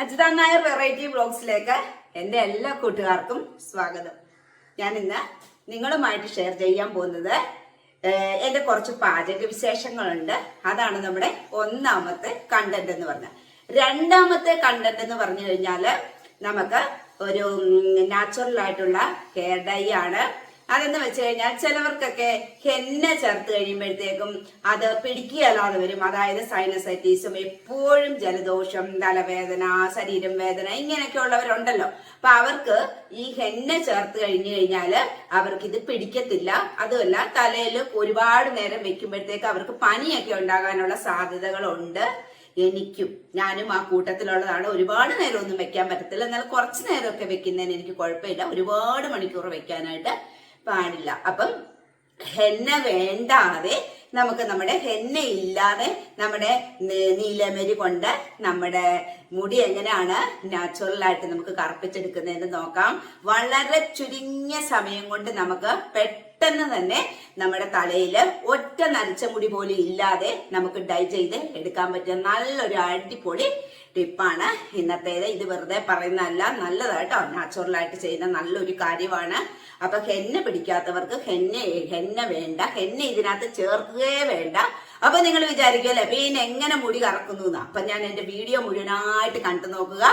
Ajitha Nair variety ബ്ലോഗ്സിലേക്ക് എന്റെ എല്ലാ കൂട്ടുകാർക്കും സ്വാഗതം. ഞാൻ ഇന്ന് നിങ്ങളുമായിട്ട് ഷെയർ ചെയ്യാൻ പോകുന്നത് എന്റെ കുറച്ച് പാചക വിശേഷങ്ങളുണ്ട്. അതാണ് നമ്മുടെ ഒന്നാമത്തെ കണ്ടന്റ് എന്ന് പറഞ്ഞത് രണ്ടാമത്തെ കണ്ടന്റ് എന്ന് പറഞ്ഞു കഴിഞ്ഞാൽ നമുക്ക് ഒരു നാച്ചുറൽ ആയിട്ടുള്ള ഹെയർ ഡൈ ആണ്. അതെന്ന് വെച്ച് കഴിഞ്ഞാൽ ചിലവർക്കൊക്കെ ഹെന്ന ചേർത്ത് കഴിയുമ്പോഴത്തേക്കും അത് പിടിക്കുകയല്ലാതെ വരും അതായത് സൈനസൈറ്റീസും എപ്പോഴും ജലദോഷം തലവേദന ശരീരം വേദന ഇങ്ങനെയൊക്കെ ഉള്ളവരുണ്ടല്ലോ. അപ്പൊ അവർക്ക് ഈ ഹെന്ന ചേർത്ത് കഴിഞ്ഞു കഴിഞ്ഞാൽ അവർക്ക് ഇത് പിടിക്കത്തില്ല. അതുമല്ല തലയിൽ ഒരുപാട് നേരം വെക്കുമ്പോഴത്തേക്ക് അവർക്ക് പനിയൊക്കെ ഉണ്ടാകാനുള്ള സാധ്യതകളുണ്ട്. എനിക്കും ഞാനും ആ കൂട്ടത്തിലുള്ളതാണ്. ഒരുപാട് നേരം ഒന്നും വെക്കാൻ പറ്റത്തില്ല. എന്നാൽ കുറച്ച് നേരമൊക്കെ വെക്കുന്നതിന് എനിക്ക് കുഴപ്പമില്ല. ഒരുപാട് മണിക്കൂർ വെക്കാനായിട്ട് പാടില്ല. അപ്പം ഹെന്ന വേണ്ടാതെ നമുക്ക് നമ്മുടെ ഹെന്ന ഇല്ലാതെ നമ്മുടെ നീലമരി കൊണ്ട് നമ്മുടെ മുടി എങ്ങനെയാണ് നാച്ചുറൽ ആയിട്ട് നമുക്ക് കറുപ്പിച്ചെടുക്കുന്നതെന്ന് നോക്കാം. വളരെ ചുരുങ്ങിയ സമയം കൊണ്ട് നമുക്ക് പെട്ടെന്ന് തന്നെ നമ്മുടെ തലയിൽ ഒറ്റ നരച്ച മുടി പോലും ഇല്ലാതെ നമുക്ക് ഡൈ ചെയ്ത് എടുക്കാൻ പറ്റിയ നല്ലൊരു അടിപൊളി ടിപ്പാണ്. ഇന്നത്തേത് ഇത് വെറുതെ പറയുന്നതല്ല നല്ലതായിട്ടോ നാച്ചുറൽ ആയിട്ട് ചെയ്യുന്ന നല്ലൊരു കാര്യമാണ്. അപ്പൊ ഹെന്ന പിടിക്കാത്തവർക്ക് ഹെന്ന ഹെന്ന വേണ്ട. ഹെന്ന ഇതിനകത്ത് ചേർക്കുകയേ വേണ്ട. അപ്പൊ നിങ്ങൾ വിചാരിക്കുമല്ലേ പിന്നെ എങ്ങനെ മുടി കറക്കുന്നു എന്ന്? അപ്പൊ ഞാൻ എന്റെ വീഡിയോ മുഴുവനായിട്ട് കണ്ടു നോക്കുക.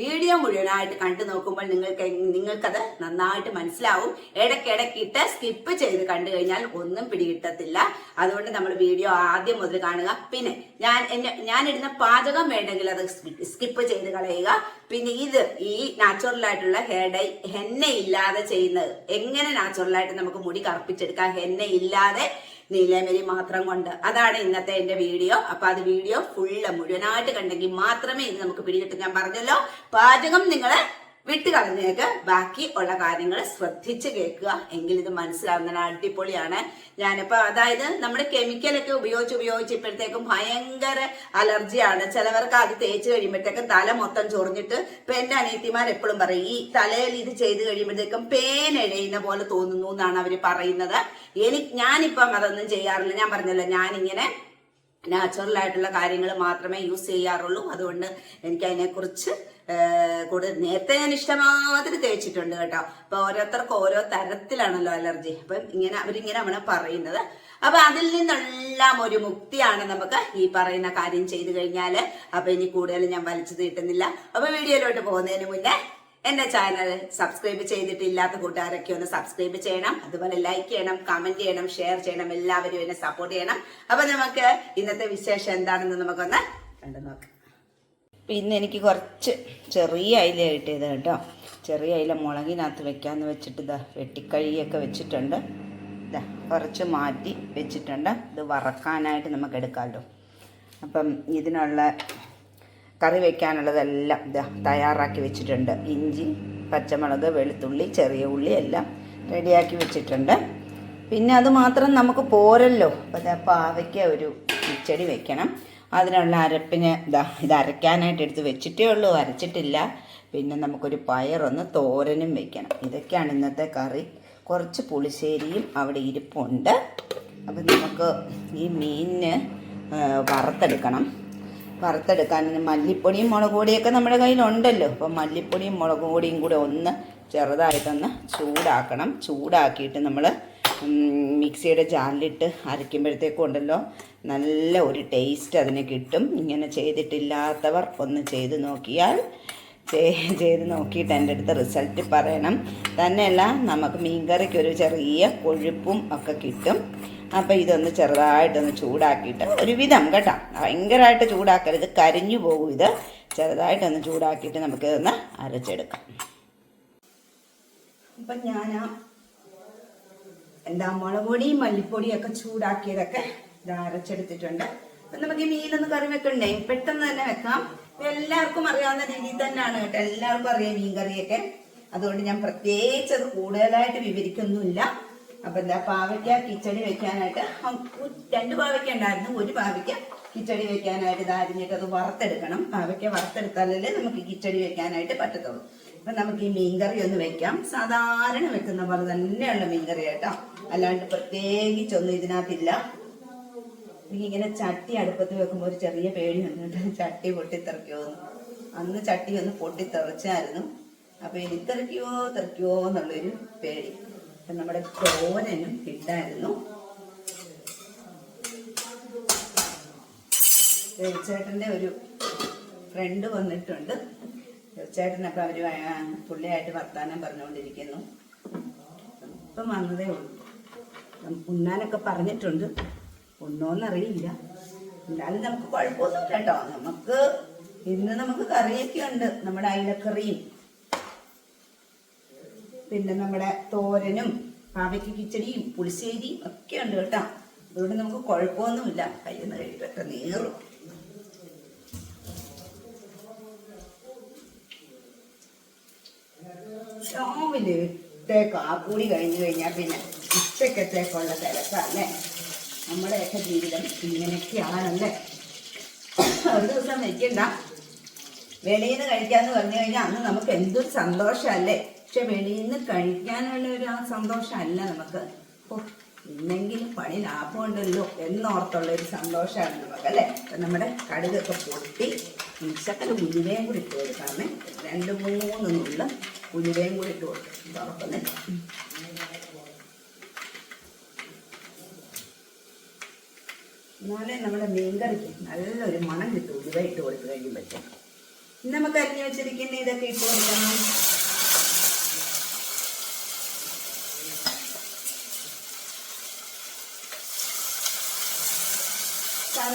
വീഡിയോ മുഴുവനായിട്ട് കണ്ടു നോക്കുമ്പോൾ നിങ്ങൾക്ക് നിങ്ങൾക്കത് നന്നായിട്ട് മനസ്സിലാവും. ഇടയ്ക്കിടയ്ക്കിട്ട് സ്കിപ്പ് ചെയ്ത് കണ്ടു കഴിഞ്ഞാൽ ഒന്നും പിടികിട്ടത്തില്ല. അതുകൊണ്ട് നമ്മൾ വീഡിയോ ആദ്യം മുതൽ കാണുക. പിന്നെ ഞാൻ ഞാൻ ഇടുന്ന പാചകം വേണ്ടെങ്കിൽ അത് സ്കിപ്പ് ചെയ്ത് കളയുക. പിന്നെ ഇത് ഈ നാച്ചുറൽ ആയിട്ടുള്ള ഹെയർ ഡൈ ഹെന്ന ഇല്ലാതെ ചെയ്യുന്നത്. എങ്ങനെ നാച്ചുറൽ ആയിട്ട് നമുക്ക് മുടി കറുപ്പിച്ചെടുക്കാം? ഹെന്ന ഇല്ലാതെ നീലമരി മാത്രം കൊണ്ട്. അതാണ് ഇന്നത്തെ എന്റെ വീഡിയോ. അപ്പൊ അത് വീഡിയോ ഫുള്ള് മുഴുവനായിട്ട് കണ്ടെങ്കിൽ മാത്രമേ ഇത് നമുക്ക് പിടികിട്ടും. ഞാൻ പറഞ്ഞല്ലോ പാചകം നിങ്ങൾ വിട്ട് കളഞ്ഞേക്ക് ബാക്കി ഉള്ള കാര്യങ്ങൾ ശ്രദ്ധിച്ച് കേൾക്കുക. എങ്കിൽ ഇത് മനസ്സിലാവുന്ന അടിപൊളിയാണ്. ഞാനിപ്പോ അതായത് നമ്മുടെ കെമിക്കലൊക്കെ ഉപയോഗിച്ച് ഉപയോഗിച്ച് ഇപ്പോഴത്തേക്കും ഭയങ്കര അലർജിയാണ്. ചിലവർക്ക് അത് തേച്ച് കഴിയുമ്പോഴത്തേക്കും തല മൊത്തം ചൊറിഞ്ഞിട്ട് ഇപ്പൊ എന്റെ അനിയത്തിമാർ എപ്പോഴും പറയും ഈ തലയിൽ ഇത് ചെയ്ത് കഴിയുമ്പോഴത്തേക്കും പേൻ എഴയുന്ന പോലെ തോന്നുന്നു എന്നാണ് അവർ പറയുന്നത്. എനിക്ക് ഞാനിപ്പം അതൊന്നും ചെയ്യാറില്ല. ഞാൻ പറഞ്ഞല്ലോ ഞാനിങ്ങനെ നാച്ചുറൽ ആയിട്ടുള്ള കാര്യങ്ങൾ മാത്രമേ യൂസ് ചെയ്യാറുള്ളൂ. അതുകൊണ്ട് എനിക്ക് അതിനെക്കുറിച്ച് കൂടുതൽ നേരത്തെ ഞാൻ ഇഷ്ടമാതിരി തേച്ചിട്ടുണ്ട് കേട്ടോ. അപ്പൊ ഓരോരുത്തർക്കും ഓരോ തരത്തിലാണല്ലോ അലർജി. അപ്പം ഇങ്ങനെ അവരിങ്ങനെ അവനെ പറയുന്നത്. അപ്പൊ അതിൽ നിന്നെല്ലാം ഒരു മുക്തിയാണ് നമുക്ക് ഈ പറയുന്ന കാര്യം ചെയ്തു കഴിഞ്ഞാൽ അപ്പൊ ഇനി കൂടുതൽ ഞാൻ വലിച്ചു തീട്ടുന്നില്ല അപ്പൊ വീഡിയോയിലോട്ട് പോകുന്നതിന് മുന്നേ എന്റെ ചാനൽ സബ്സ്ക്രൈബ് ചെയ്തിട്ടില്ലാത്ത കൂട്ടുകാരൊക്കെ ഒന്ന് സബ്സ്ക്രൈബ് ചെയ്യണം. അതുപോലെ ലൈക്ക് ചെയ്യണം കമന്റ് ചെയ്യണം ഷെയർ ചെയ്യണം എല്ലാവരും എന്നെ സപ്പോർട്ട് ചെയ്യണം. അപ്പൊ നമുക്ക് ഇന്നത്തെ വിശേഷം എന്താണെന്ന് നമുക്കൊന്ന് കണ്ടു നോക്കാം. പിന്നെ എനിക്ക് കുറച്ച് ചെറിയ അയില കിട്ടിയത് കേട്ടോ. ചെറിയ അയില മുളകിനകത്ത് വെക്കാന്ന് വെച്ചിട്ട് ഇതാ വെട്ടിക്കഴിയൊക്കെ വെച്ചിട്ടുണ്ട്. ഇതാ കുറച്ച് മാറ്റി വെച്ചിട്ടുണ്ട്. ഇത് വറക്കാനായിട്ട് നമുക്ക് എടുക്കാമല്ലോ. അപ്പം ഇതിനുള്ള കറി വെക്കാനുള്ളതെല്ലാം ഇതാ തയ്യാറാക്കി വെച്ചിട്ടുണ്ട്. ഇഞ്ചി പച്ചമുളക് വെളുത്തുള്ളി ചെറിയ ഉള്ളി എല്ലാം റെഡിയാക്കി വെച്ചിട്ടുണ്ട്. പിന്നെ അത് മാത്രം നമുക്ക് പോരല്ലോ. അപ്പോൾ പാവയ്ക്ക് ഒരു കിച്ചടി വെക്കണം. അതിനുള്ള അരപ്പിന് ഇതാ ഇത് അരയ്ക്കാനായിട്ട് എടുത്ത് വെച്ചിട്ടേ ഉള്ളൂ അരച്ചിട്ടില്ല. പിന്നെ നമുക്കൊരു പയറൊന്ന് തോരനും വെക്കണം. ഇതൊക്കെയാണ് ഇന്നത്തെ കറി. കുറച്ച് പുളിശ്ശേരിയും അവിടെ ഇരിപ്പുണ്ട്. അപ്പം നമുക്ക് ഈ മീനിന് വറുത്തെടുക്കണം. വറുത്തെടുക്കാൻ മല്ലിപ്പൊടിയും മുളക് പൊടിയൊക്കെ നമ്മുടെ കയ്യിലുണ്ടല്ലോ. അപ്പം മല്ലിപ്പൊടിയും മുളക് പൊടിയും കൂടെ ഒന്ന് ചെറുതായിട്ടൊന്ന് ചൂടാക്കണം. ചൂടാക്കിയിട്ട് നമ്മൾ മിക്സിയുടെ ജാറിലിട്ട് അരയ്ക്കുമ്പോഴത്തേക്കും ഉണ്ടല്ലോ നല്ല ഒരു ടേസ്റ്റ് അതിന് കിട്ടും. ഇങ്ങനെ ചെയ്തിട്ടില്ലാത്തവർ ഒന്ന് ചെയ്ത് നോക്കിയാൽ ചെയ്ത് നോക്കിയിട്ട് എന്റെ അടുത്ത് റിസൾട്ട് പറയണം. തന്നെയല്ല നമുക്ക് മീൻകറിക്ക് ഒരു ചെറിയ കൊഴുപ്പും ഒക്കെ കിട്ടും. അപ്പോൾ ഇതൊന്ന് ചെറുതായിട്ടൊന്ന് ചൂടാക്കിയിട്ട് ഒരുവിധം കേട്ടോ. ഭയങ്കരമായിട്ട് ചൂടാക്കരുത്. കരിഞ്ഞു പോകും ഇത്. ചെറുതായിട്ടൊന്ന് ചൂടാക്കിയിട്ട് നമുക്ക് ഇതൊന്ന് അരച്ചെടുക്കാം. അപ്പം ഞാൻ എന്താ മുളക് പൊടിയും മല്ലിപ്പൊടിയും ഒക്കെ ചൂടാക്കിയതൊക്കെ ഇത് അരച്ചെടുത്തിട്ടുണ്ട്. അപ്പം നമുക്ക് ഈ മീനൊന്ന് കറി വെക്കണ്ടേ പെട്ടെന്ന് തന്നെ വെക്കാം. എല്ലാവർക്കും അറിയാവുന്ന രീതിയിൽ തന്നെയാണ് കേട്ടോ. എല്ലാവർക്കും അറിയാം മീൻ കറിയൊക്കെ. അതുകൊണ്ട് ഞാൻ പ്രത്യേകിച്ച് അത് കൂടുതലായിട്ട് വിവരിക്കൊന്നുമില്ല. അപ്പൊ എന്താ പാവയ്ക്ക കിച്ചടി വെക്കാനായിട്ട് രണ്ട് പാവയ്ക്ക ഉണ്ടായിരുന്നു. ഒരു പാവയ്ക്ക കിച്ചടി വെക്കാനായിട്ട് ഇത് അത് വറുത്തെടുക്കണം. പാവയ്ക്ക വറുത്തെടുത്താലല്ലേ നമുക്ക് കിച്ചടി വെക്കാനായിട്ട് പറ്റത്തുള്ളൂ. അപ്പൊ നമുക്ക് ഈ മീൻകറി ഒന്ന് വെക്കാം. സാധാരണ വെക്കുന്ന പോലെ തന്നെയുള്ള മീൻകറി കേട്ടോ. അല്ലാണ്ട് പ്രത്യേകിച്ചൊന്നും ഇതിനകത്തില്ല. ഇങ്ങനെ ചട്ടി അടുപ്പത്ത് വെക്കുമ്പോൾ ഒരു ചെറിയ പേടി വന്നിട്ട് ചട്ടി പൊട്ടിത്തെറിക്കുമെന്ന് അന്ന് ചട്ടി ഒന്ന് പൊട്ടി തെറിച്ചായിരുന്നു അപ്പൊ ഇനി തെറിക്കുവോ തെറിക്കുവോ എന്നുള്ളൊരു പേടി. നമ്മുടെ തോരനും ഇട്ടായിരുന്നു ചേട്ടന്റെ ഒരു ഫ്രണ്ട് വന്നിട്ടുണ്ട്. ചേട്ടൻ അപ്പൊ അവർ വ- പുള്ളിയായിട്ട് വർത്താനം പറഞ്ഞുകൊണ്ടിരിക്കുന്നു. ഇപ്പം വന്നതേ ഉള്ളൂ. ഉണ്ണാനൊക്കെ പറഞ്ഞിട്ടുണ്ട്. ഉണ്ണോന്നറിയില്ല. എന്നാലും നമുക്ക് കുഴപ്പമൊന്നുമില്ല കേട്ടോ. നമുക്ക് ഇന്ന് നമുക്ക് കറിയൊക്കെ ഉണ്ട് നമ്മുടെ അയിലക്കറിയും പിന്നെ നമ്മുടെ തോരനും പാവയ്ക്ക് കിച്ചടിയും പുളിശ്ശേരിയും ഒക്കെ ഉണ്ട് കേട്ടോ. അതുകൊണ്ട് നമുക്ക് കുഴപ്പമൊന്നുമില്ല. കയ്യിൽ നിന്ന് നേറും. നീറും രാവിലത്തെ കാപ്പൂടി കഴിഞ്ഞു കഴിഞ്ഞാൽ പിന്നെ ഉച്ചക്കത്തേക്കുള്ള തിരക്കല്ലേ? നമ്മുടെയൊക്കെ ജീവിതം ഇങ്ങനെയൊക്കെയാണല്ലേ? ഒരു ദിവസം നിൽക്കണ്ട. വെളിയിൽ നിന്ന് കഴിക്കാന്ന് പറഞ്ഞു കഴിഞ്ഞാൽ അന്ന് നമുക്ക് എന്തൊരു സന്തോഷമല്ലേ? പക്ഷെ വെളിയിൽ നിന്ന് കഴിക്കാനുള്ള ഒരു ആ സന്തോഷമല്ല നമുക്ക്. ഓ ഇന്നെങ്കിലും പണി ലാഭമുണ്ടല്ലോ എന്നോർത്തുള്ള ഒരു സന്തോഷമാണ് നമുക്ക് അല്ലേ? നമ്മുടെ കടുകൊക്കെ പൊട്ടി ശക്കല ഉലുവയും കൂടി ഇട്ട് കൊടുക്കാമേ. രണ്ട് മൂന്ന് നുള്ള ഉലുവയും കൂടി ഇട്ട് കൊടുക്കും. തുറക്കുന്നില്ല. എന്നാലേ നമ്മുടെ മീൻകറിക്ക് നല്ലൊരു മണം കിട്ടും. ഉലുവ ഇട്ട് കൊടുത്ത് കഴിയുമ്പോഴത്തേക്കും. നമുക്ക് അരിഞ്ഞു വെച്ചിരിക്കുന്ന ഇതൊക്കെ ഇട്ട് കൊടുക്കണം.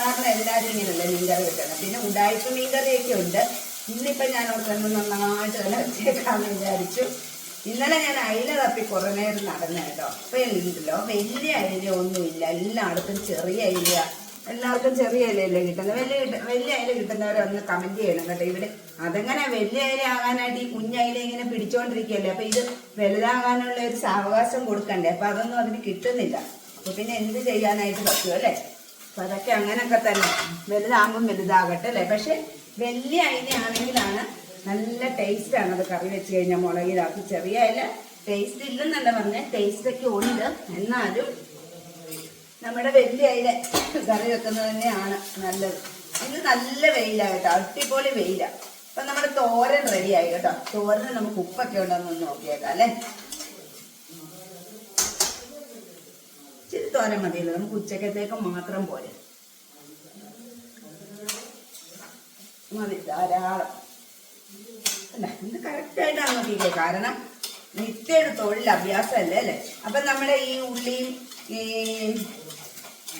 സാധാരണ എല്ലാവരും ഇങ്ങനെയല്ല മീൻകറി വെക്കണം പിന്നെ ഉടായ്പ മീൻകറിയൊക്കെ ഉണ്ട്. ഇന്നിപ്പോൾ ഞാൻ ഓർക്കുന്നു നന്നായിട്ട് തന്നെ വെച്ചേക്കാമെന്ന് വിചാരിച്ചു. ഇന്നലെ ഞാൻ അയില തപ്പി കുറേ നേരം നടന്നു കേട്ടോ. അപ്പം ഉണ്ടല്ലോ. വലിയ അയില ഒന്നുമില്ല. എല്ലായിടത്തും ചെറിയ അയില എല്ലാവർക്കും ചെറിയ ഇലയല്ലേ കിട്ടുന്നത്. വലിയ വലിയ അയില കിട്ടുന്നവരൊന്ന് കമന്റ് ചെയ്യണം കേട്ടോ. ഇവിടെ അതെങ്ങനെ വലിയ അയില ആകാനായിട്ട് ഈ കുഞ്ഞയില ഇങ്ങനെ പിടിച്ചോണ്ടിരിക്കുകയല്ലേ? അപ്പൊ ഇത് വലുതാകാനുള്ള ഒരു സാവകാശം കൊടുക്കണ്ടേ? അപ്പൊ അതൊന്നും അതിന് കിട്ടുന്നില്ല. അപ്പൊ പിന്നെ എന്ത് ചെയ്യാനായിട്ട് പറ്റും അല്ലേ? അതൊക്കെ അങ്ങനെയൊക്കെ തന്നെ. വലുതാകുമ്പം വലുതാകട്ടെ അല്ലേ? പക്ഷെ വലിയ അയിലയാണെങ്കിലാണ് നല്ല ടേസ്റ്റാണ് അത് കറി വെച്ച് കഴിഞ്ഞാൽ മുളകിലാക്കി. ചെറിയ അയില ടേസ്റ്റ് ഇല്ലെന്നല്ല പറഞ്ഞ ടേസ്റ്റ് ഒക്കെ ഉണ്ട്. എന്നാലും നമ്മുടെ വലിയ അയില കറി വെക്കുന്നത് തന്നെയാണ് നല്ലത്. ഇത് നല്ല വെയിലാണ് കേട്ടോ അടിപൊളി വെയില. അപ്പൊ നമ്മുടെ തോരൻ റെഡിയായി കേട്ടോ. തോരന് നമുക്ക് ഉപ്പൊക്കെ ഉണ്ടെന്ന് നോക്കിയേക്കാം അല്ലേ? തോരൻ മതിയല്ലോ. നമുക്ക് ഉച്ചക്കത്തേക്ക് മാത്രം പോരെ. മതി ധാരാളം. അല്ല ഇത് കറക്റ്റായിട്ടാണ് നോക്കിക്കേ. കാരണം നിത്യയുടെ തൊഴിൽ അഭ്യാസമല്ലേ അല്ലേ? അപ്പൊ നമ്മുടെ ഈ ഉള്ളിയും ഈ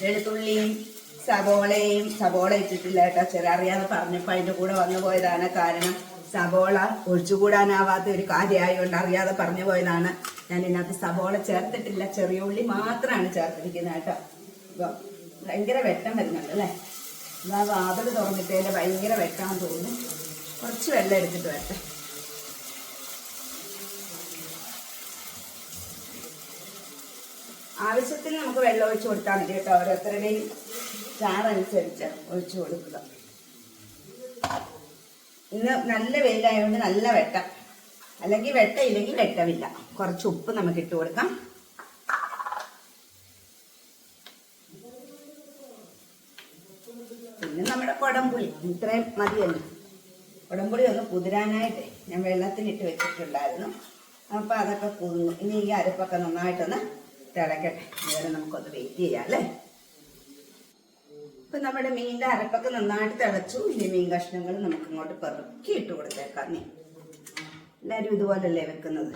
വെളുത്തുള്ളിയും സബോളയും സബോള ഇട്ടിട്ടില്ല കേട്ടോ. ചെറിയ അറിയാതെ പറഞ്ഞപ്പോൾ അതിന്റെ കൂടെ വന്നു പോയതാണ് കാരണം സബോള ഒഴിച്ചുകൂടാനാവാത്ത ഒരു കാര്യമായതുകൊണ്ട് അറിയാതെ പറഞ്ഞു പോയതാണ്. ഞാൻ ഇതിനകത്ത് സവോള ചേർത്തിട്ടില്ല. ചെറിയ ഉള്ളി മാത്രമാണ് ചേർത്തിരിക്കുന്നത് കേട്ടോ. അപ്പം ഭയങ്കര വെട്ടം വരുന്നുണ്ട് അല്ലേ? എന്നാ വാതിൽ തുറന്നിട്ടേൽ ഭയങ്കര വെട്ടാന്ന് തോന്നുന്നു. കുറച്ച് വെള്ളം എടുത്തിട്ട് വരട്ടെ. ആവശ്യത്തിന് നമുക്ക് വെള്ളം ഒഴിച്ചു കൊടുത്താൽ മതി കേട്ടോ. ഓരോരുത്തരുടെയും ചാറനുസരിച്ച് ഒഴിച്ചു കൊടുക്കുക. ഇന്ന് നല്ല വെയിലായതുകൊണ്ട് നല്ല വെട്ടം. അല്ലെങ്കിൽ വെട്ടയില്ലെങ്കിൽ വെട്ടമില്ല കുറച്ച് ഉപ്പ് നമുക്ക് ഇട്ട് കൊടുക്കാം. പിന്നെ നമ്മുടെ കുടംപുളി. ഇത്രയും മതിയല്ലോ. കുടംപുളി ഒന്ന് കുതിരാനായിട്ട് ഞാൻ വെള്ളത്തിലിട്ട് വെച്ചിട്ടുണ്ടായിരുന്നു. അപ്പൊ അതൊക്കെ കുതിർന്നു. ഇനി ഈ അരപ്പൊക്കെ നന്നായിട്ടൊന്ന് തിളക്കട്ടെ. ഇതുവരെ നമുക്കൊന്ന് വെയിറ്റ് ചെയ്യാം അല്ലേ? ഇപ്പൊ നമ്മുടെ മീനിന്റെ അരപ്പൊക്കെ നന്നായിട്ട് തിളച്ചു. ഇനി മീൻ കഷ്ണങ്ങൾ നമുക്ക് ഇങ്ങോട്ട് പെറുക്കി ഇട്ട് കൊടുത്തേക്കാം. നീ എല്ലാരും ഇതുപോലല്ലേ വെക്കുന്നത്?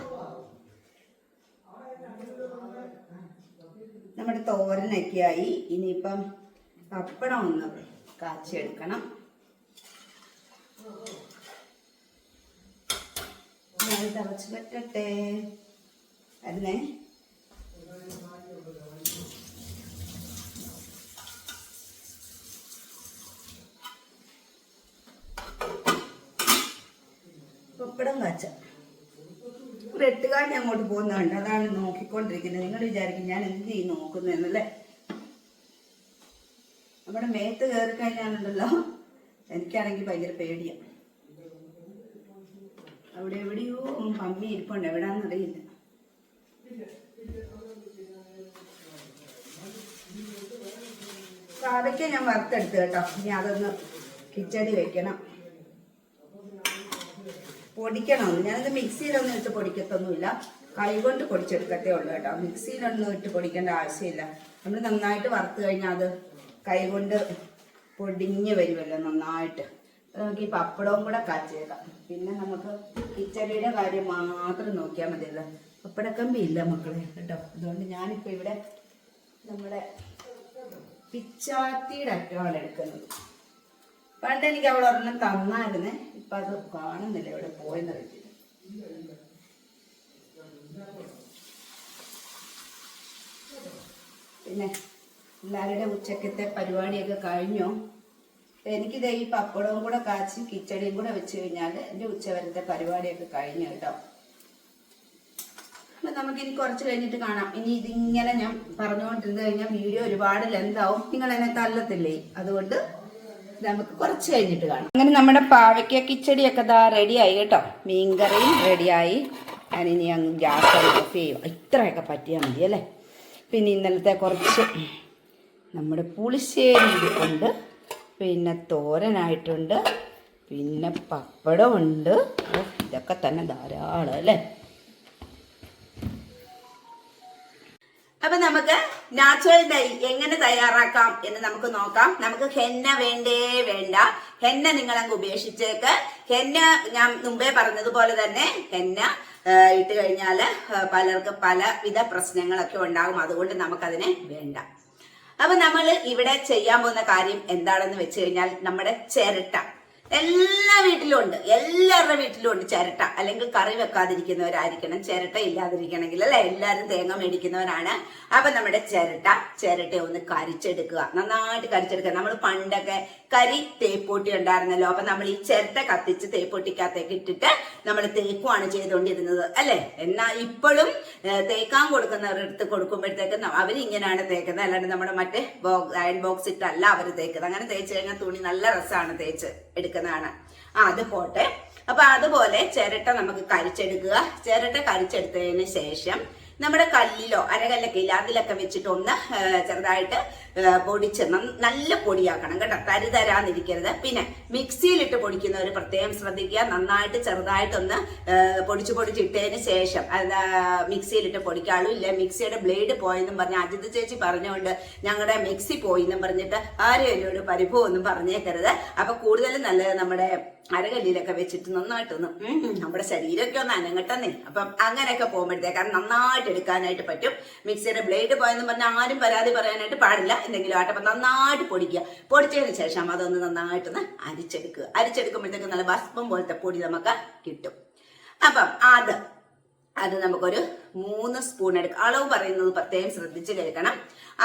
നമ്മുടെ തോരനൊക്കെ ആയി. ഇനിയിപ്പം പപ്പടം ഒന്ന് കാച്ചിയെടുക്കണം. ഞാൻ തിളച്ച് പറ്റട്ടെ. അതിനെ പപ്പടം കാച്ച ഒരു എട്ടുകാരി അങ്ങോട്ട് പോകുന്നുണ്ട്. അതാണ് നോക്കിക്കൊണ്ടിരിക്കുന്നത്. നിങ്ങൾ വിചാരിക്കും ഞാൻ എന്ത് ചെയ്യും നോക്കുന്നതെന്നല്ലേ നമ്മുടെ മേത്ത് കയറി കഴിഞ്ഞാണല്ലോ എനിക്കാണെങ്കിൽ ഭയങ്കര പേടിയാ. അവിടെ എവിടെയോ പമ്മി ഇരിപ്പുണ്ട്. എവിടാന്നറിയില്ല. കാതയ്ക്ക ഞാൻ വറുത്തെടുത്ത് കേട്ടോ. ഇനി അതൊന്ന് കിച്ചടി വെക്കണം. പൊടിക്കണമെന്ന് ഞാനത് മിക്സിയിലൊന്നും ഇട്ട് പൊടിക്കത്തൊന്നുമില്ല. കൈകൊണ്ട് പൊടിച്ചെടുക്കത്തേ ഉള്ളൂ കേട്ടോ. മിക്സിയിലൊന്നും ഇട്ട് പൊടിക്കേണ്ട ആവശ്യമില്ല. നമ്മൾ നന്നായിട്ട് വറുത്ത് കഴിഞ്ഞാൽ അത് കൈകൊണ്ട് പൊടിഞ്ഞ് വരുമല്ലോ നന്നായിട്ട്. നമുക്ക് ഈ പപ്പടവും കൂടെ കാച്ചേക്കാം പിന്നെ നമുക്ക് കിച്ചടിയുടെ കാര്യം മാത്രം നോക്കിയാൽ മതിയല്ലോ പപ്പടക്കമ്പി ഇല്ല മക്കളെ കേട്ടോ. അതുകൊണ്ട് ഞാനിപ്പോൾ ഇവിടെ നമ്മുടെ പിച്ചാത്തിയുടെ അറ്റമാണ് എടുക്കുന്നത്. പണ്ട് എനിക്ക് അവൾ ഒരെണ്ണം തന്നായിരുന്നെ. ഇപ്പൊ അത് കാണുന്നില്ല. ഇവിടെ പോയെന്ന് വെച്ചിട്ട് പിന്നെ എല്ലാവരുടെ ഉച്ചക്കത്തെ പരിപാടിയൊക്കെ കഴിഞ്ഞു. എനിക്കിത് ഈ പപ്പടവും കൂടെ കാച്ചും കിച്ചടിയും കൂടെ വെച്ച് കഴിഞ്ഞാൽ എന്റെ ഉച്ചവരത്തെ പരിപാടിയൊക്കെ കഴിഞ്ഞു കേട്ടോ. അപ്പൊ നമുക്ക് ഇനി കുറച്ച് കഴിഞ്ഞിട്ട് കാണാം. ഇനി ഇതിങ്ങനെ ഞാൻ പറഞ്ഞുകൊണ്ടിരുന്ന് കഴിഞ്ഞാൽ വീഡിയോ ഒരുപാട് ലെന്താവും നിങ്ങൾ എന്നെ തല്ലത്തില്ലേ? അതുകൊണ്ട് നമുക്ക് കുറച്ച് കഴിഞ്ഞിട്ട് കാണാം. അങ്ങനെ നമ്മുടെ പാവയ്ക്ക കിച്ചടിയൊക്കെ ദാ റെഡിയായി കേട്ടോ. മീൻകറിയും റെഡിയായി. ഞാനിനി അങ്ങ് ഗ്യാസ് ഓഫ് ചെയ്യും. ഇത്രയൊക്കെ പറ്റിയാൽ മതി അല്ലേ? പിന്നെ ഇന്നലത്തെ കുറച്ച് നമ്മുടെ പുളിശ്ശേരി ഇരിപ്പുണ്ട്. പിന്നെ തോരനായിട്ടുണ്ട്. പിന്നെ പപ്പടമുണ്ട് ഇതൊക്കെ തന്നെ ധാരാളം അല്ലേ? അപ്പൊ നമുക്ക് നാച്ചുറൽ ഡൈ എങ്ങനെ തയ്യാറാക്കാം എന്ന് നമുക്ക് നോക്കാം. നമുക്ക് ഹെന്ന വേണ്ടേ വേണ്ട. ഹെന്ന നിങ്ങൾ അങ്ങ് ഉപേക്ഷിച്ചേക്ക്. ഹെന്ന ഞാൻ മുമ്പേ പറഞ്ഞതുപോലെ തന്നെ ഹെന്ന ഇട്ട് കഴിഞ്ഞാൽ പലർക്ക് പലവിധ പ്രശ്നങ്ങളൊക്കെ ഉണ്ടാകും. അതുകൊണ്ട് നമുക്കതിനെ വേണ്ട. അപ്പൊ നമ്മൾ ഇവിടെ ചെയ്യാൻ പോകുന്ന കാര്യം എന്താണെന്ന് വെച്ച് കഴിഞ്ഞാൽ നമ്മുടെ ചിരട്ട. എല്ലാ വീട്ടിലും ഉണ്ട്. എല്ലാവരുടെ വീട്ടിലും ഉണ്ട് ചിരട്ട. അല്ലെങ്കിൽ കറി വെക്കാതിരിക്കുന്നവരായിരിക്കണം. ചിരട്ട ഇല്ലാതിരിക്കണമെങ്കിൽ അല്ലെ? എല്ലാവരും തേങ്ങ മേടിക്കുന്നവരാണ്. അപ്പൊ നമ്മുടെ ചിരട്ട ചിരട്ട ഒന്ന് കരിച്ചെടുക്കുക. നന്നായിട്ട് കരിച്ചെടുക്കുക. നമ്മൾ പണ്ടൊക്കെ കരി തേപ്പൊട്ടി ഉണ്ടായിരുന്നല്ലോ. അപ്പൊ നമ്മൾ ഈ ചിരട്ട കത്തിച്ച് തേപ്പൊട്ടിക്കകത്തേക്ക് ഇട്ടിട്ട് നമ്മൾ തേക്കുവാണ് ചെയ്തുകൊണ്ടിരുന്നത് അല്ലെ? എന്നാൽ ഇപ്പോഴും തേക്കാൻ കൊടുക്കുന്നവരുടെ അടുത്ത് കൊടുക്കുമ്പോഴത്തേക്ക് അവരിങ്ങനെയാണ് തേക്കുന്നത്. അല്ലാണ്ട് നമ്മുടെ മറ്റേ ബോക്സ് അയൺ ബോക്സ് ഇട്ടല്ല അവർ തേക്കുന്നത്. അങ്ങനെ തേച്ച് കഴിഞ്ഞാൽ തുണി നല്ല രസമാണ് തേച്ച് എടുക്കുന്നതാണ്. ആ അത് പോട്ടെ. അപ്പൊ അതുപോലെ ചിരട്ട നമുക്ക് കരിച്ചെടുക്കുക. ചിരട്ട കരിച്ചെടുത്തതിന് ശേഷം നമ്മുടെ കല്ലിലോ അരകല്ലൊക്കെ ഇല്ല അതിലൊക്കെ വെച്ചിട്ടൊന്ന് ചെറുതായിട്ട് പൊടിച്ച് നല്ല പൊടിയാക്കണം കേട്ടോ. തരിതരാന്നിരിക്കരുത് പിന്നെ മിക്സിയിലിട്ട് പൊടിക്കുന്നവർ പ്രത്യേകം ശ്രദ്ധിക്കുക. നന്നായിട്ട് ചെറുതായിട്ടൊന്ന് പൊടിച്ചു പൊടിച്ച് പൊടിച്ചിട്ടതിന് ശേഷം മിക്സിയിലിട്ട് പൊടിക്കാളൂ ഇല്ല. മിക്സിയുടെ ബ്ലേഡ് പോയെന്നും പറഞ്ഞ് അജിത് ചേച്ചി പറഞ്ഞുകൊണ്ട് ഞങ്ങളുടെ മിക്സി പോയിന്നും പറഞ്ഞിട്ട് ആരും എന്നോട് പരിഭവമൊന്നും പറഞ്ഞേക്കരുത്. അപ്പൊ കൂടുതലും നല്ലത് നമ്മുടെ അരകല്ലിലൊക്കെ വെച്ചിട്ട് നന്നായിട്ടൊന്ന് നമ്മുടെ ശരീരമൊക്കെ ഒന്ന് അനങ്ങട്ടെന്നേ. അപ്പം അങ്ങനെയൊക്കെ പോകുമ്പോഴത്തേക്ക് നന്നായിട്ട് എടുക്കാനായിട്ട് പറ്റും. മിക്സിയുടെ ബ്ലേഡ് പോയെന്ന് പറഞ്ഞാൽ ആരും പരാതി പറയാനായിട്ട് പാടില്ല. എന്തെങ്കിലും ആട്ടെ അപ്പം നന്നായിട്ട് പൊടിക്കുക. പൊടിച്ചതിന് ശേഷം അതൊന്ന് നന്നായിട്ടൊന്ന് അരിച്ചെടുക്കുക. അരിച്ചെടുക്കുമ്പോഴത്തേക്ക് നല്ല ഭസ്മം പോലത്തെ പൊടി നമുക്ക് കിട്ടും. അപ്പം അത് അത് നമുക്കൊരു മൂന്ന് സ്പൂൺ എടുക്കുക അളവ് പറയുന്നത് പ്രത്യേകം ശ്രദ്ധിച്ച് കേൾക്കണം.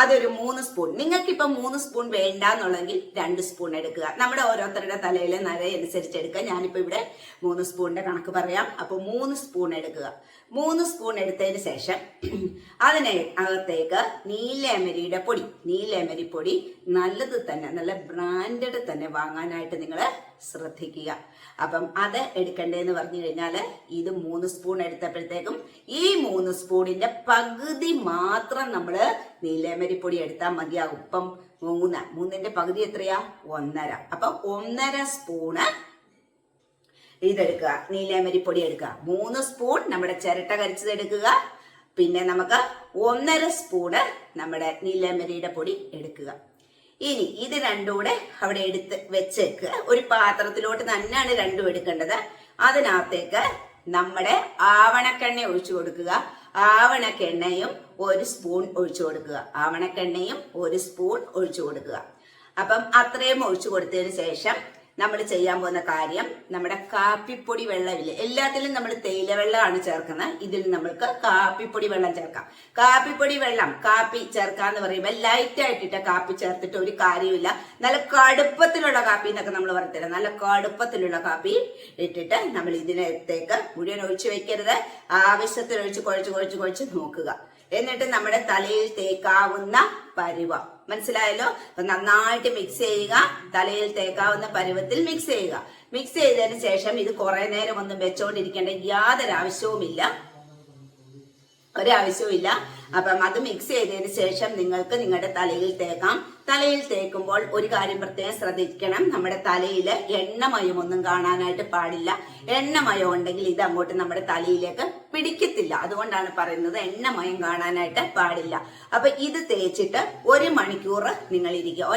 അതൊരു മൂന്ന് സ്പൂൺ നിങ്ങൾക്ക് ഇപ്പൊ മൂന്ന് സ്പൂൺ വേണ്ട എന്നുള്ളെങ്കിൽ രണ്ട് സ്പൂൺ എടുക്കുക. നമ്മുടെ ഓരോരുത്തരുടെ തലയിലെ നര അനുസരിച്ച് എടുക്കുക. ഞാനിപ്പോൾ ഇവിടെ മൂന്ന് സ്പൂണിന്റെ കണക്ക് പറയാം. അപ്പോൾ മൂന്ന് സ്പൂൺ എടുക്കുക. മൂന്ന് സ്പൂൺ എടുത്തതിന് ശേഷം അതിനെ അകത്തേക്ക് നീലയമരിയുടെ പൊടി നീലയമരി പൊടി നല്ലത് തന്നെ നല്ല ബ്രാൻഡഡ് തന്നെ വാങ്ങാനായിട്ട് നിങ്ങൾ ശ്രദ്ധിക്കുക. അപ്പം അത് എടുക്കണ്ടേന്ന് പറഞ്ഞു കഴിഞ്ഞാൽ ഇത് മൂന്ന് സ്പൂൺ എടുത്തപ്പോഴത്തേക്കും ഈ മൂന്ന് സ്പൂണിന്റെ പകുതി മാത്രം നമ്മൾ നീലമരിപ്പൊടി എടുത്താൽ മതിയാകും ഇപ്പം മൂന്ന്. മൂന്നിന്റെ പകുതി എത്രയാ? ഒന്നര. അപ്പൊ ഒന്നര സ്പൂണ് ഇതെടുക്കുക. നീലമരിപ്പൊടി എടുക്കുക. മൂന്ന് സ്പൂൺ നമ്മുടെ ചിരട്ട കരിച്ചത് എടുക്കുക. പിന്നെ നമുക്ക് ഒന്നര സ്പൂണ് നമ്മുടെ നീലമരിയുടെ പൊടി എടുക്കുക. ഇനി ഇത് രണ്ടും കൂടെ അവിടെ എടുത്ത് വെച്ചേക്ക്. ഒരു പാത്രത്തിലോട്ട് തന്നെയാണ് രണ്ടും എടുക്കേണ്ടത്. അതിനകത്തേക്ക് നമ്മുടെ ആവണക്കെണ്ണ ഒഴിച്ചു കൊടുക്കുക. ആവണക്കെണ്ണയും ഒരു സ്പൂൺ ഒഴിച്ചു കൊടുക്കുക. ആവണക്കെണ്ണയും ഒരു സ്പൂൺ ഒഴിച്ചു കൊടുക്കുക. അപ്പം അത്രയും ഒഴിച്ചു കൊടുത്തതിന് ശേഷം നമ്മൾ ചെയ്യാൻ പോകുന്ന കാര്യം നമ്മുടെ കാപ്പിപ്പൊടി വെള്ളമില്ലേ? എല്ലാത്തിലും നമ്മൾ തേയില വെള്ളമാണ് ചേർക്കുന്നത്. ഇതിൽ നമ്മൾക്ക് കാപ്പിപ്പൊടി വെള്ളം ചേർക്കാം. കാപ്പിപ്പൊടി വെള്ളം കാപ്പി ചേർക്കാന്ന് പറയുമ്പോൾ ലൈറ്റ് ആയിട്ടിട്ട് കാപ്പി ചേർത്തിട്ട് ഒരു കാര്യമില്ല നല്ല കടുപ്പത്തിലുള്ള കാപ്പി എന്നൊക്കെ നമ്മൾ പറഞ്ഞു നല്ല കടുപ്പത്തിലുള്ള കാപ്പി ഇട്ടിട്ട് നമ്മൾ ഇതിനകത്തേക്ക് മുഴുവൻ ഒഴിച്ചു വെക്കരുത്. ആവശ്യത്തിന് ഒഴിച്ച് കുഴച്ച് കുഴച്ച് കുഴച്ച് നോക്കുക. എന്നിട്ട് നമ്മുടെ തലയിൽ തേക്കാവുന്ന പരുവ. മനസ്സിലായല്ലോ? അപ്പൊ നന്നായിട്ട് മിക്സ് ചെയ്യുക. തലയിൽ തേക്കാവുന്ന പരുവത്തിൽ മിക്സ് ചെയ്യുക. മിക്സ് ചെയ്തതിന് ശേഷം ഇത് കുറെ നേരം ഒന്നും വെച്ചോണ്ടിരിക്കേണ്ട യാതൊരു ആവശ്യവുമില്ല ഒരാവശ്യവുമില്ല. അപ്പം അത് മിക്സ് ചെയ്തതിന് ശേഷം നിങ്ങൾക്ക് നിങ്ങളുടെ തലയിൽ തേക്കാം. തലയിൽ തേക്കുമ്പോൾ ഒരു കാര്യം പ്രത്യേകം ശ്രദ്ധിക്കണം. നമ്മുടെ തലയിൽ എണ്ണമയം ഒന്നും കാണാനായിട്ട് പാടില്ല. എണ്ണമയം ഉണ്ടെങ്കിൽ ഇത് അങ്ങോട്ട് നമ്മുടെ തലയിലേക്ക് പിടിക്കത്തില്ല. അതുകൊണ്ടാണ് പറയുന്നത് എണ്ണമയം കാണാനായിട്ട് പാടില്ല. അപ്പൊ ഇത് തേച്ചിട്ട് ഒരു മണിക്കൂർ നിങ്ങൾ ഇരിക്കുക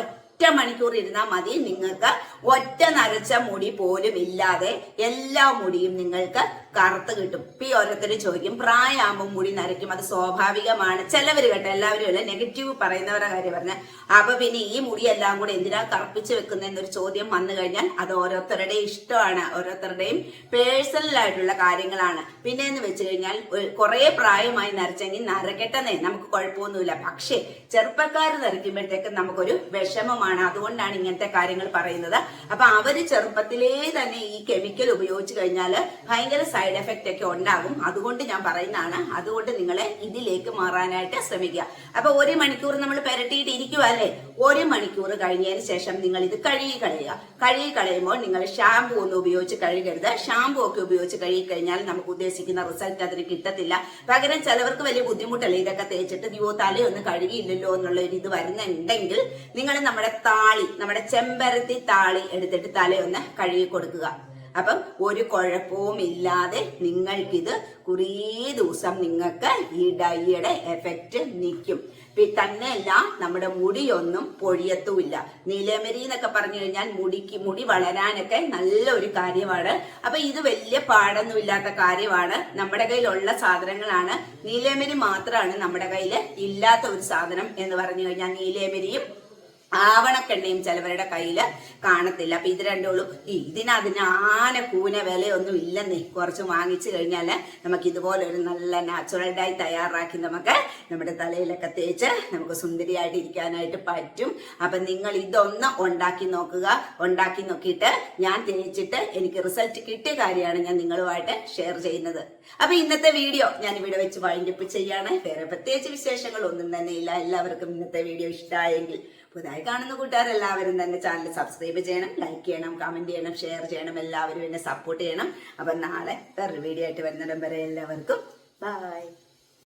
മണിക്കൂർ ഇരുന്നാൽ മതി. നിങ്ങൾക്ക് ഒറ്റ നരച്ച മുടി പോലും ഇല്ലാതെ എല്ലാ മുടിയും നിങ്ങൾക്ക് കറുത്ത് കിട്ടും. ഈ ഓരോരുത്തർ ചോദിക്കും പ്രായമാകുമ്പോൾ മുടി നരയ്ക്കും. അത് സ്വാഭാവികമാണ്. ചിലവർ കേട്ടോ എല്ലാവരും അല്ല നെഗറ്റീവ് പറയുന്നവരുടെ കാര്യം പറഞ്ഞ. അപ്പൊ പിന്നെ ഈ മുടി എല്ലാം കൂടെ എന്തിനാ കറുപ്പിച്ച് വെക്കുന്ന എന്നൊരു ചോദ്യം വന്നു കഴിഞ്ഞാൽ അത് ഓരോരുത്തരുടെ ഇഷ്ടമാണ് ഓരോരുത്തരുടെയും പേഴ്സണൽ ആയിട്ടുള്ള കാര്യങ്ങളാണ്. പിന്നെ എന്ന് വെച്ച് കഴിഞ്ഞാൽ കുറെ പ്രായമായി നരച്ചെങ്കിൽ നരക്കെട്ടെന്നേ നമുക്ക് കുഴപ്പമൊന്നുമില്ല. പക്ഷേ ചെറുപ്പക്കാർ നരയ്ക്കുമ്പോഴത്തേക്ക് നമുക്കൊരു വിഷമമാണ്. അതുകൊണ്ടാണ് ഇങ്ങനത്തെ കാര്യങ്ങൾ പറയുന്നത്. അപ്പൊ അവർ ചെറുപ്പത്തിലേ തന്നെ ഈ കെമിക്കൽ ഉപയോഗിച്ച് കഴിഞ്ഞാൽ ഭയങ്കര സൈഡ് എഫക്റ്റ് ഒക്കെ ഉണ്ടാകും. അതുകൊണ്ട് ഞാൻ പറയുന്നതാണ് അതുകൊണ്ട് നിങ്ങളെ ഇതിലേക്ക് മാറാനായിട്ട് ശ്രമിക്കുക. അപ്പൊ ഒരു മണിക്കൂർ നമ്മൾ പെരട്ടിയിട്ട് ഇരിക്കുക അല്ലേ? ഒരു മണിക്കൂർ കഴിഞ്ഞതിന് ശേഷം നിങ്ങൾ ഇത് കഴുകി കളയുക. കഴുകി കളയുമ്പോൾ നിങ്ങൾ ഷാമ്പു ഒന്നും ഉപയോഗിച്ച് കഴുകരുത്. ഷാമ്പു ഒക്കെ ഉപയോഗിച്ച് കഴുകി കഴിഞ്ഞാൽ നമുക്ക് ഉദ്ദേശിക്കുന്ന റിസൾട്ട് അതിന് കിട്ടത്തില്ല. പകരം ചിലവർക്ക് വലിയ ബുദ്ധിമുട്ടല്ലേ? ഇതൊക്കെ തേച്ചിട്ട് ദിവോ തലയൊന്നും കഴുകിയില്ലല്ലോ എന്നുള്ള ഒരു ഇത് വരുന്നുണ്ടെങ്കിൽ നിങ്ങൾ നമ്മുടെ താളി നമ്മുടെ ചെമ്പരത്തി താളി എടുത്തിട്ട് തലയൊന്ന് കഴുകി കൊടുക്കുക. അപ്പം ഒരു കുഴപ്പവും ഇല്ലാതെ നിങ്ങൾക്കിത് കുറേ ദിവസം നിങ്ങൾക്ക് ഈ ഡൈയുടെ എഫക്റ്റ് നിൽക്കും. തന്നെയല്ല നമ്മുടെ മുടിയൊന്നും പൊഴിയത്തുമില്ല. നീലമരി എന്നൊക്കെ പറഞ്ഞു കഴിഞ്ഞാൽ മുടിക്ക് മുടി വളരാനൊക്കെ നല്ലൊരു കാര്യമാണ്. അപ്പൊ ഇത് വലിയ പാടൊന്നും ഇല്ലാത്ത കാര്യമാണ്. നമ്മുടെ കയ്യിലുള്ള സാധനങ്ങളാണ്. നീലമരി മാത്രമാണ് നമ്മുടെ കയ്യിൽ ഇല്ലാത്ത ഒരു സാധനം എന്ന് പറഞ്ഞു കഴിഞ്ഞാൽ നീലമരിയും ആവണക്കെണ്ണയും ചിലവരുടെ കയ്യിൽ കാണത്തില്ല. അപ്പൊ ഇത് രണ്ടുള്ളൂ. ഇതിനതിന് ആന കൂന വിലയൊന്നും ഇല്ലെന്നേ. കുറച്ച് വാങ്ങിച്ചു കഴിഞ്ഞാൽ നമുക്ക് ഇതുപോലെ ഒരു നല്ല നാച്ചുറലായി തയ്യാറാക്കി നമുക്ക് നമ്മുടെ തലയിലൊക്കെ തേച്ച് നമുക്ക് സുന്ദരിയായിട്ട് ഇരിക്കാനായിട്ട് പറ്റും. അപ്പൊ നിങ്ങൾ ഇതൊന്ന് ഉണ്ടാക്കി നോക്കുക. ഉണ്ടാക്കി നോക്കിയിട്ട് ഞാൻ തേച്ചിട്ട് എനിക്ക് റിസൾട്ട് കിട്ടിയ കാര്യമാണ് ഞാൻ നിങ്ങളുമായിട്ട് ഷെയർ ചെയ്യുന്നത്. അപ്പൊ ഇന്നത്തെ വീഡിയോ ഞാൻ ഇവിടെ വെച്ച് വൈൻഡപ്പ് ചെയ്യാണ് വേറെ പ്രത്യേകിച്ച് വിശേഷങ്ങൾ ഒന്നും തന്നെ ഇല്ല എല്ലാവർക്കും ഇന്നത്തെ വീഡിയോ ഇഷ്ടമായെങ്കിൽ പുതുതായി കാണുന്ന കൂട്ടുകാരെല്ലാവരും തന്നെ ചാനൽ സബ്സ്ക്രൈബ് ചെയ്യണം ലൈക്ക് ചെയ്യണം കമന്റ് ചെയ്യണം ഷെയർ ചെയ്യണം എല്ലാവരും എന്നെ സപ്പോർട്ട് ചെയ്യണം. അപ്പൊ നാളെ വേറൊരു വീഡിയോ ആയിട്ട് വരുന്നിടം വരെ എല്ലാവർക്കും ബൈ